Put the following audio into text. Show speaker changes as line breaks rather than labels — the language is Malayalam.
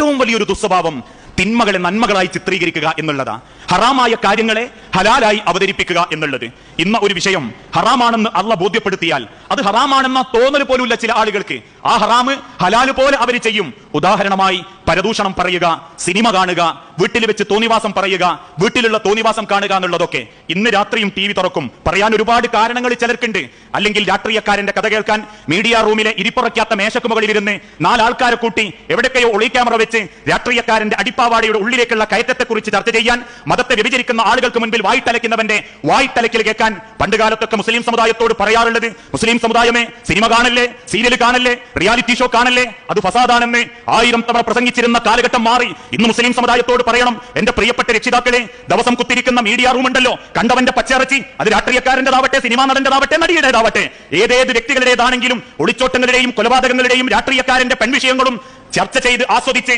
ഏറ്റവും വലിയൊരു ദുസ്വഭാവം തിന്മകളെ നന്മകളായി ചിത്രീകരിക്കുക എന്നുള്ളതാ. ഹറാമായ കാര്യങ്ങളെ ഹലാലായി അവതരിപ്പിക്കുക എന്നുള്ളത്. ഇന്ന ഒരു വിഷയം ഹറാമാണെന്ന് അള്ള ബോധ്യപ്പെടുത്തിയാൽ അത് ഹറാമാണെന്ന തോന്നൽ പോലുമില്ല ചില ആളുകൾക്ക് ആ ഹറാമ് ഹലാൽ പോലെ അവർ ചെയ്യും. ഉദാഹരണമായി പരദൂഷണം പറയുക സിനിമ കാണുക വീട്ടിൽ വെച്ച് തോന്നിവാസം പറയുക വീട്ടിലുള്ള തോന്നിവാസം കാണുക എന്നുള്ളതൊക്കെ ഇന്ന് രാത്രിയും ടി വി തുറക്കും. പറയാൻ ഒരുപാട് കാരണങ്ങൾ ചിലർക്കുണ്ട്. അല്ലെങ്കിൽ രാഷ്ട്രീയക്കാരന്റെ കഥ കേൾക്കാൻ മീഡിയ റൂമിലെ ഇരിപ്പുറയ്ക്കാത്ത മേശക്ക് മുകളിൽ ഇരുന്ന് നാലാൾക്കാരെ കൂട്ടി എവിടൊക്കെയോ ഒളി ക്യാമറ വെച്ച് രാഷ്ട്രീയക്കാരന്റെ അടിപ്പാവാടിയുടെ ഉള്ളിലേക്കുള്ള കയറ്റത്തെക്കുറിച്ച് ചർച്ച ചെയ്യാൻ മതത്തെ വ്യഭിചരിക്കുന്ന ആളുകൾക്ക് മുൻപിൽ വായിട്ടലയ്ക്കുന്നവന്റെ വായിട്ടലയ്ക്കൽ കേൾക്കാൻ പണ്ടുകാലത്തൊക്കെ മുസ്ലിം സമുദായത്തോട് പറയാറുള്ളത് മുസ്ലിം സമുദായമേ സിനിമ കാണല്ലേ സീരിയൽ കാണല്ലേ റിയാലിറ്റി ഷോ കാണല്ലേ അത് ഫസാദാണെന്ന് ആയിരം തവണ പ്രസംഗിച്ചിരുന്ന കാലഘട്ടം മാറി. ഇന്ന് മുസ്ലിം സമുദായത്തോട് പറയണം എന്റെ പ്രിയപ്പെട്ട രക്ഷിതാക്കളെ ദിവസം കുത്തിരിക്കുന്ന മീഡിയ റൂം ഉണ്ടല്ലോ കണ്ടവന്റെ പച്ചയിറച്ചി അത് രാഷ്ട്രീയക്കാരന്റെതാവട്ടെ സിനിമാ നടന്റെതാവട്ടെ നടിയുടേതാവട്ടെ. ഏതേത് വ്യക്തികളുടേതാണെങ്കിലും ഒളിച്ചോട്ടങ്ങളുടെയും കൊലപാതകങ്ങളുടെയും രാഷ്ട്രീയക്കാരന്റെ പെൺവിഷയങ്ങളും ചർച്ച ചെയ്ത് ആസ്വദിച്ച്